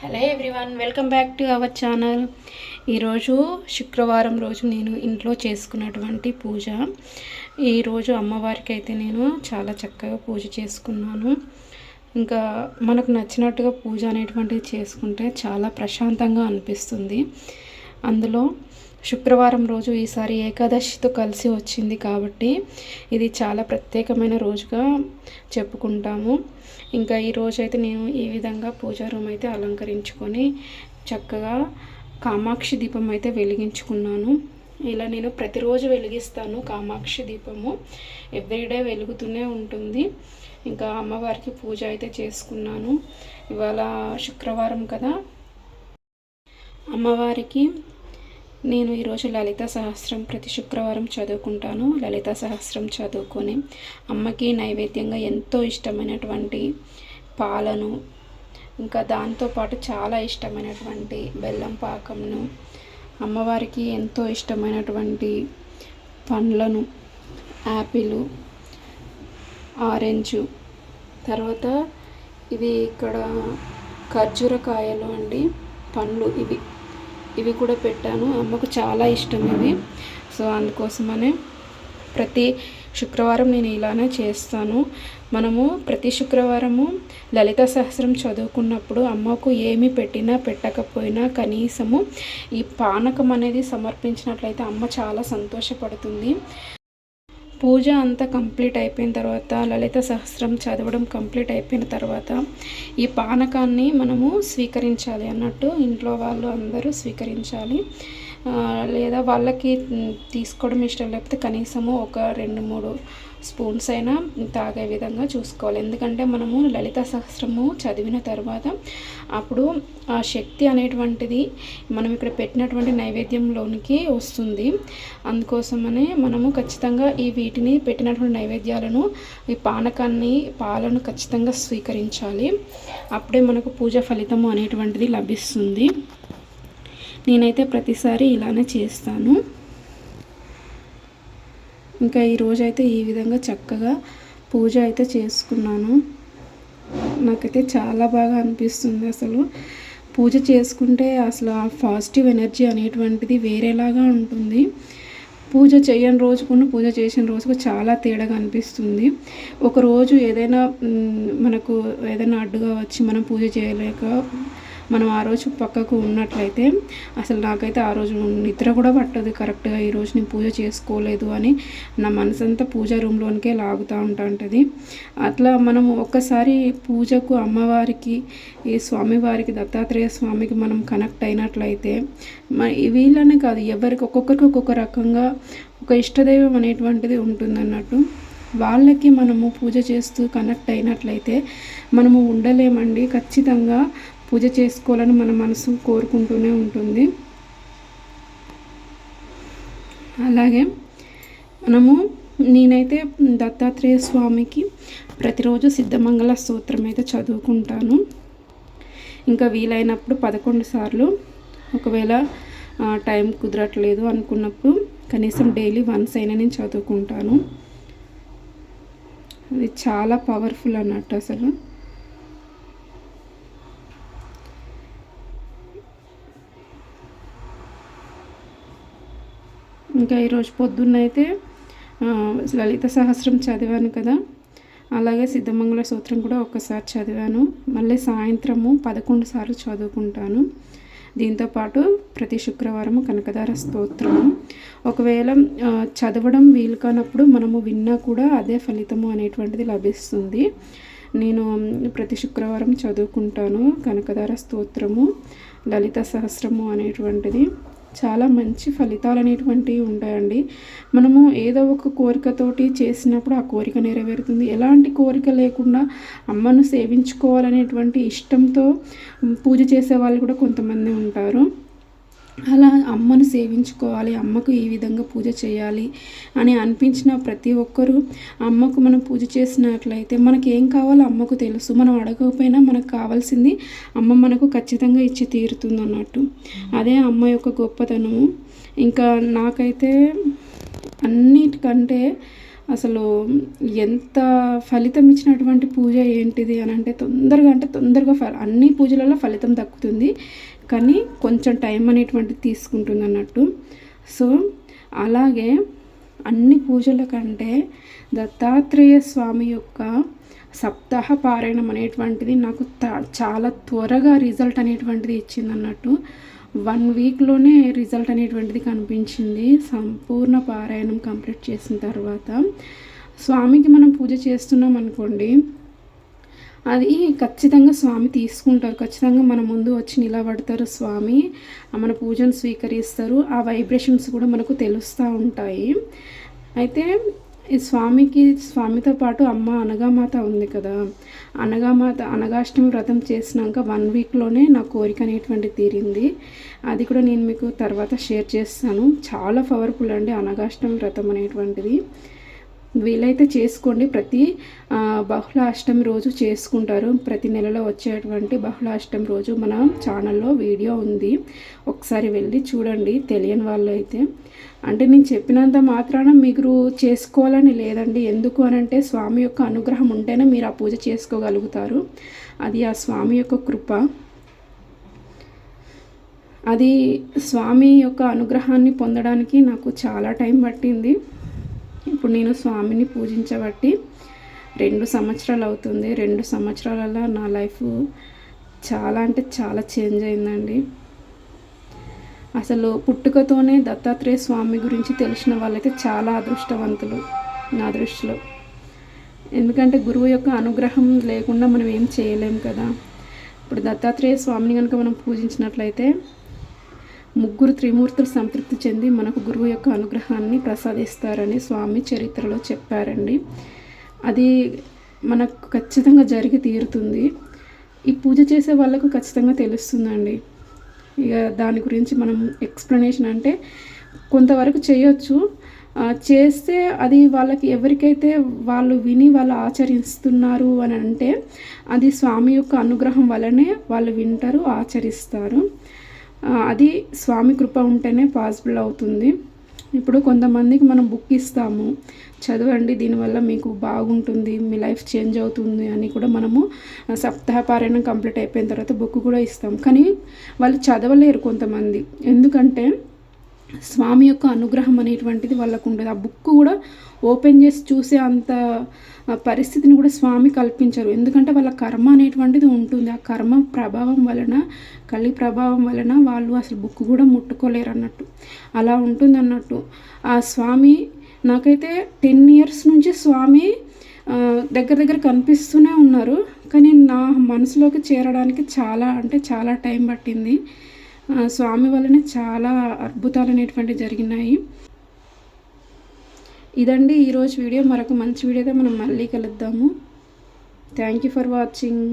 Hello everyone welcome back to our channel ఈరోజు శుక్రవారం రోజు నేను ఇంట్లో చేసుకున్నటువంటి పూజ. ఈరోజు అమ్మవారికి అయితే నేను చాలా చక్కగా పూజ చేసుకున్నాను. ఇంకా మనకు నచ్చినట్టుగా పూజ అనేటువంటిది చేసుకుంటే చాలా ప్రశాంతంగా అనిపిస్తుంది. అందులో శుక్రవారం రోజు ఈసారి ఏకాదశితో కలిసి వచ్చింది కాబట్టి ఇది చాలా ప్రత్యేకమైన రోజుగా చెప్పుకుంటాము. ఇంకా ఈ రోజు అయితే నేను ఈ విధంగా పూజా రూమ్ అయితే అలంకరించుకొని చక్కగా కామాక్షి దీపం అయితే వెలిగించుకున్నాను. ఇలా నేను ప్రతిరోజు వెలిగిస్తాను కామాక్షి దీపము. ఎవ్రీడే వెలుగుతూనే ఉంటుంది. ఇంకా అమ్మవారికి పూజ అయితే చేసుకున్నాను. ఇవాళ శుక్రవారం కదా. అమ్మవారికి నేను ఈరోజు లలిత సహస్రం ప్రతి శుక్రవారం చదువుకుంటాను. లలిత సహస్రం చదువుకొని అమ్మకి నైవేద్యంగా ఎంతో ఇష్టమైనటువంటి పాలను ఇంకా దాంతోపాటు చాలా ఇష్టమైనటువంటి బెల్లం పాకంను అమ్మవారికి ఎంతో ఇష్టమైనటువంటి పండ్లను యాపిల్ ఆరెంజు తర్వాత ఇది ఇక్కడ ఖర్జూరకాయలు అండి. పండ్లు ఇవి. ఇవి కూడా పెట్టాను. అమ్మకు చాలా ఇష్టం ఇవి. సో అందుకోసమనే ప్రతి శుక్రవారం నేను ఇలానే చేస్తాను. మనము ప్రతి శుక్రవారము లలిత సహస్రం చదువుకున్నప్పుడు అమ్మకు ఏమి పెట్టినా పెట్టకపోయినా కనీసము ఈ పానకం అనేది సమర్పించినట్లయితే అమ్మ చాలా సంతోషపడుతుంది. పూజ అంతా కంప్లీట్ అయిపోయిన తర్వాత లలిత సహస్రం చదవడం కంప్లీట్ అయిపోయిన తర్వాత ఈ పానకాన్ని మనము స్వీకరించాలి అన్నట్టు ఇంట్లో వాళ్ళు అందరూ స్వీకరించాలి. లేదా వాళ్ళకి తీసుకోవడం ఇష్టం లేకపోతే కనీసము ఒక రెండు మూడు స్పూన్స్ అయినా తాగే విధంగా చూసుకోవాలి. ఎందుకంటే మనము లలిత సహస్రము చదివిన తర్వాత అప్పుడు ఆ శక్తి అనేటువంటిది మనం ఇక్కడ పెట్టినటువంటి నైవేద్యంలోనికి వస్తుంది. అందుకోసమనే మనము ఖచ్చితంగా ఈ వీటిని పెట్టినటువంటి నైవేద్యాలను ఈ పానకాన్ని పాలను ఖచ్చితంగా స్వీకరించాలి. అప్పుడే మనకు పూజ ఫలితము అనేటువంటిది లభిస్తుంది. నేనైతే ప్రతిసారి ఇలానే చేస్తాను. ఇంకా ఈరోజైతే ఈ విధంగా చక్కగా పూజ అయితే చేసుకున్నాను. నాకైతే చాలా బాగా అనిపిస్తుంది అసలు. పూజ చేసుకుంటే అసలు ఆ పాజిటివ్ ఎనర్జీ అనేటువంటిది వేరేలాగా ఉంటుంది. పూజ చేయని రోజుకున్న పూజ చేసిన రోజుకు చాలా తేడాగా అనిపిస్తుంది. ఒకరోజు ఏదైనా మనకు ఏదైనా అడ్డుగా వచ్చి మనం పూజ చేయలేక మనం ఆ రోజు పక్కకు ఉన్నట్లయితే అసలు నాకైతే ఆ రోజు నిద్ర కూడా పట్టదు కరెక్ట్గా ఈరోజు నేను పూజ చేసుకోలేదు అని నా మనసు అంతా పూజ రూమ్లోనికే లాగుతూ ఉంటుంది. అట్లా మనము ఒక్కసారి పూజకు అమ్మవారికి ఈ స్వామివారికి దత్తాత్రేయ స్వామికి మనం కనెక్ట్ అయినట్లయితే వీళ్ళనే కాదు ఎవరికి ఒక్కొక్కరికి ఒక్కొక్క రకంగా ఒక ఇష్టదైవం అనేటువంటిది ఉంటుందన్నట్టు. వాళ్ళకి మనము పూజ చేస్తూ కనెక్ట్ అయినట్లయితే మనము ఉండలేమండి. ఖచ్చితంగా పూజ చేసుకోవాలని మన మనసు కోరుకుంటూనే ఉంటుంది. అలాగే మనము నేనైతే దత్తాత్రేయ స్వామికి ప్రతిరోజు సిద్ధమంగళ స్తోత్రం అయితే చదువుకుంటాను. ఇంకా వీలైనప్పుడు పదకొండు సార్లు ఒకవేళ టైం కుదరట్లేదు అనుకున్నప్పుడు కనీసం డైలీ వన్స్ అయినా నేను చదువుకుంటాను. అది చాలా పవర్ఫుల్ అన్నట్టు అసలు. ఇంకా ఈరోజు పొద్దున్నైతే లలిత సహస్రం చదివాను కదా. అలాగే సిద్ధమంగళ సూత్రం కూడా ఒక్కసారి చదివాను. మళ్ళీ సాయంత్రము పదకొండు సార్లు చదువుకుంటాను. దీంతోపాటు ప్రతి శుక్రవారము కనకదార స్తోత్రము. ఒకవేళ చదవడం వీలు కానప్పుడు మనము విన్నా కూడా అదే ఫలితము అనేటువంటిది లభిస్తుంది. నేను ప్రతి శుక్రవారం చదువుకుంటాను కనకదార స్తోత్రము లలిత సహస్రము అనేటువంటిది. చాలా మంచి ఫలితాలు అనేటువంటివి ఉంటాయండి. మనము ఏదో ఒక కోరికతోటి చేసినప్పుడు ఆ కోరిక నెరవేరుతుంది. ఎలాంటి కోరిక లేకుండా అమ్మను సేవించుకోవాలనేటువంటి ఇష్టంతో పూజ చేసే వాళ్ళు కూడా కొంతమంది ఉంటారు. అలా అమ్మను సేవించుకోవాలి అమ్మకు ఈ విధంగా పూజ చేయాలి అని అనిపించిన ప్రతి ఒక్కరూ అమ్మకు మనం పూజ చేసినట్లయితే మనకి ఏం కావాలో అమ్మకు తెలుసు. మనం అడగకపోయినా మనకు కావాల్సింది అమ్మ మనకు ఖచ్చితంగా ఇచ్చి తీరుతుంది అన్నట్టు అదే అమ్మ యొక్క గొప్పతనము. ఇంకా నాకైతే అన్నిటికంటే అసలు ఎంత ఫలితం ఇచ్చినటువంటి పూజ ఏంటిది అని అంటే తొందరగా అంటే తొందరగా ఫ అన్ని పూజలలో ఫలితం దక్కుతుంది. కానీ కొంచెం టైం అనేటువంటిది తీసుకుంటుంది అన్నట్టు. సో అలాగే అన్ని పూజల కంటే దత్తాత్రేయ స్వామి యొక్క సప్తాహ పారాయణం అనేటువంటిది నాకు చాలా త్వరగా రిజల్ట్ అనేటువంటిది ఇచ్చింది అన్నట్టు వన్ వీక్లోనే రిజల్ట్ అనేటువంటిది కనిపించింది. సంపూర్ణ పారాయణం కంప్లీట్ చేసిన తర్వాత స్వామికి మనం పూజ చేస్తున్నాం అనుకోండి. అది ఖచ్చితంగా స్వామి తీసుకుంటారు. ఖచ్చితంగా మన ముందు వచ్చి నిలబడతారు స్వామి. మన పూజను స్వీకరిస్తారు. ఆ వైబ్రేషన్స్ కూడా మనకు తెలుస్తూ ఉంటాయి. అయితే ఈ స్వామికి స్వామితో పాటు అమ్మ అనగామాత ఉంది కదా. అనగామాత అనగాష్టమి వ్రతం చేసినాక వన్ వీక్లోనే నా కోరిక అనేటువంటి తీరింది. అది కూడా నేను మీకు తర్వాత షేర్ చేస్తాను. చాలా పవర్ఫుల్ అండి అనగాష్టమి వ్రతం అనేటువంటిది. వీలైతే చేసుకోండి. ప్రతి బహుళ అష్టమి రోజు చేసుకుంటారు. ప్రతి నెలలో వచ్చేటువంటి బహుళ అష్టమి రోజు మన ఛానల్లో వీడియో ఉంది. ఒకసారి వెళ్ళి చూడండి. తెలియని వాళ్ళు అయితే అంటే నేను చెప్పినంత మాత్రాన మీరు చేసుకోవాలని లేదండి. ఎందుకు అని అంటే స్వామి యొక్క అనుగ్రహం ఉంటేనే మీరు ఆ పూజ చేసుకోగలుగుతారు. అది ఆ స్వామి యొక్క కృప. అది స్వామి యొక్క అనుగ్రహాన్ని పొందడానికి నాకు చాలా టైం పట్టింది. ఇప్పుడు నేను స్వామిని పూజించబట్టి రెండు సంవత్సరాలు అవుతుంది. రెండు సంవత్సరాలలో నా లైఫ్ చాలా అంటే చాలా చేంజ్ అయిందండి. అసలు పుట్టుకతోనే దత్తాత్రేయ స్వామి గురించి తెలిసిన వాళ్ళైతే చాలా అదృష్టవంతులు నా దృష్టిలో. ఎందుకంటే గురువు యొక్క అనుగ్రహం లేకుండా మనం ఏం చేయలేం కదా. ఇప్పుడు దత్తాత్రేయ స్వామిని కనుక మనం పూజించినట్లయితే ముగ్గురు త్రిమూర్తులు సంతృప్తి చెంది మనకు గురువు యొక్క అనుగ్రహాన్ని ప్రసాదిస్తారని స్వామి చరిత్రలో చెప్పారండి. అది మనకు ఖచ్చితంగా జరిగి తీరుతుంది. ఈ పూజ చేసే వాళ్ళకు ఖచ్చితంగా తెలుస్తుందండి. ఇక దాని గురించి మనం ఎక్స్ప్లెనేషన్ అంటే కొంతవరకు చేయొచ్చు. చేస్తే అది వాళ్ళకి ఎవరికైతే వాళ్ళు విని వాళ్ళు ఆచరిస్తున్నారు అని అంటే అది స్వామి యొక్క అనుగ్రహం వల్లనే వాళ్ళు వింటారు ఆచరిస్తారు. అది స్వామి కృప ఉంటేనే పాసిబుల్ అవుతుంది. ఇప్పుడు కొంతమందికి మనం బుక్ ఇస్తాము. చదవండి దీనివల్ల మీకు బాగుంటుంది మీ లైఫ్ చేంజ్ అవుతుంది అని కూడా మనము సప్తాహ పారాయణం కంప్లీట్ అయిపోయిన తర్వాత బుక్ కూడా ఇస్తాం కానీ వాళ్ళు చదవలేరు కొంతమంది. ఎందుకంటే స్వామి యొక్క అనుగ్రహం అనేటువంటిది వాళ్ళకు ఉండదు. ఆ బుక్ కూడా ఓపెన్ చేసి చూసే అంత పరిస్థితిని కూడా స్వామి కల్పించరు. ఎందుకంటే వాళ్ళ కర్మ అనేటువంటిది ఉంటుంది. ఆ కర్మ ప్రభావం వలన కలి ప్రభావం వలన వాళ్ళు అసలు బుక్ కూడా ముట్టుకోలేరు అన్నట్టు. అలా ఉంటుంది అన్నట్టు. ఆ స్వామి నాకైతే టెన్ ఇయర్స్ నుంచి స్వామి దగ్గర దగ్గర కనిపిస్తూనే ఉన్నారు. కానీ నా మనసులోకి చేరడానికి చాలా అంటే చాలా టైం పట్టింది. స్వామి వల్లనే చాలా అద్భుతాలు అనేటువంటి జరిగినాయి. ఇదండి ఈరోజు వీడియో. మరొక మంచి వీడియోతో మనం మళ్ళీ కలుద్దాము. Thank you for watching